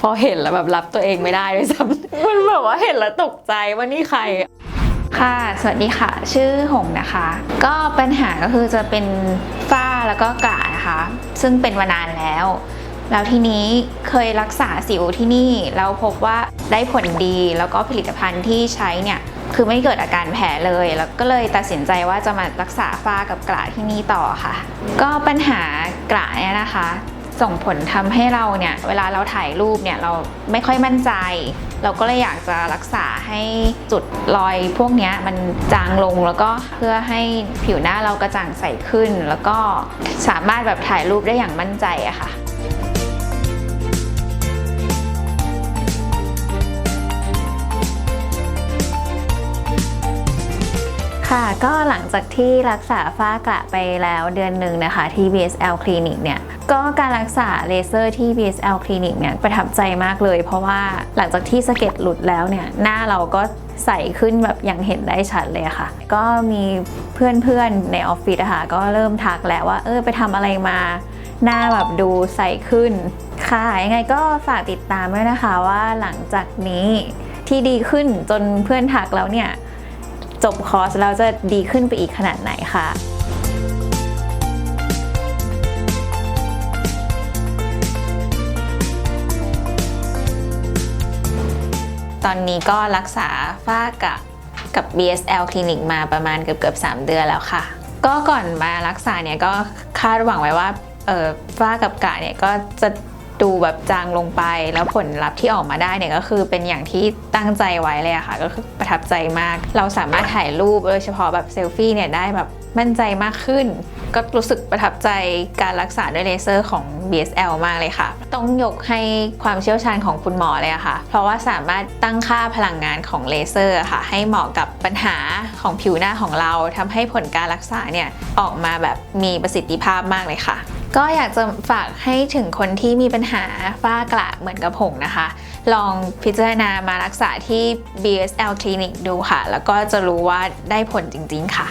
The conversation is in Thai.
พอเห็นแล้วแบบรับตัวเองไม่ได้ด้วยซ้ำมันแบบว่าเห็นแล้วตกใจว่านี่ใคร ค่ะ สวัสดีค่ะ ชื่อหงนะคะ ก็ปัญหาก็คือจะเป็นฝ้าแล้วก็กระนะคะ ซึ่งเป็นมานานแล้ว แล้วทีนี้เคยรักษาสิวที่นี่ แล้วพบว่าได้ผลดี แล้วก็ผลิตภัณฑ์ที่ใช้เนี่ยคือไม่เกิดอาการแผลเลย แล้วก็เลยตัดสินใจว่าจะมารักษาฝ้ากับกระที่นี่ต่อค่ะ ก็ปัญหากระเนี่ยนะคะ ส่งผลทำให้เราเนี่ยเวลาเราถ่ายรูปเนี่ยเราไม่ค่อยมั่นใจ เราก็เลยอยากจะรักษาให้จุดรอยพวกนี้มันจางลงแล้วก็เพื่อให้ผิวหน้าเรากระจ่างใสขึ้น แล้วก็สามารถแบบถ่ายรูปได้อย่างมั่นใจอะค่ะ ค่ะก็หลังจากที่รักษาฝ้ากระไปแล้วเดือนหนึ่งนะคะที่ BSL Clinic เนี่ยก็การรักษาเลเซอร์ที่ BSL Clinic เนี่ยประทับใจมากเลย เพราะว่าหลังจากที่สะเก็ดหลุดแล้วเนี่ยหน้าเราก็ใสขึ้นแบบอย่างเห็นได้ชัดเลยค่ะ ก็มีเพื่อนๆในออฟฟิศอะค่ะก็เริ่มทักแล้วว่าเออไปทำอะไรมาหน้าแบบดูใสขึ้นค่ะยังไงก็ฝากติดตามด้วยนะคะว่าหลังจากนี้ที่ดีขึ้นจนเพื่อนทักแล้วเนี่ย จบคอร์สแล้วจะดีขึ้นไปอีกขนาดไหนค่ะตอนนี้ก็รักษาฝ้ากระกับ BSL คลินิกมาประมาณเกือบเกือบ3 เดือนแล้วค่ะ ก็ก่อนมารักษาเนี่ยก็คาดหวังไว้ว่าฝ้ากับกะเนี่ยก็จะ ดูแบบจางลงไปแล้วผลลัพธ์ที่ออกมาได้เนี่ยก็คือเป็นอย่างที่ตั้งใจไว้เลยอะค่ะ ก็คือประทับใจมาก เราสามารถถ่ายรูปโดยเฉพาะแบบเซลฟี่เนี่ยได้แบบมั่นใจมากขึ้น ก็รู้สึกประทับใจการรักษาด้วยเลเซอร์ของ BSL มากเลยค่ะ ต้องยกให้ความเชี่ยวชาญของคุณหมอเลยค่ะ เพราะว่าสามารถตั้งค่าพลังงานของเลเซอร์ค่ะ ให้เหมาะกับปัญหาของผิวหน้าของเราทำให้ผลการรักษาเนี่ยออกมาแบบมีประสิทธิภาพมากเลยค่ะ ก็อยากจะฝากให้ถึงคนที่มีปัญหาฝ้ากระเหมือนกับผงนะคะ ลองพิจารณามารักษาที่ BSL Clinic ดูค่ะ แล้วก็จะรู้ว่าได้ผลจริง ๆ ค่ะ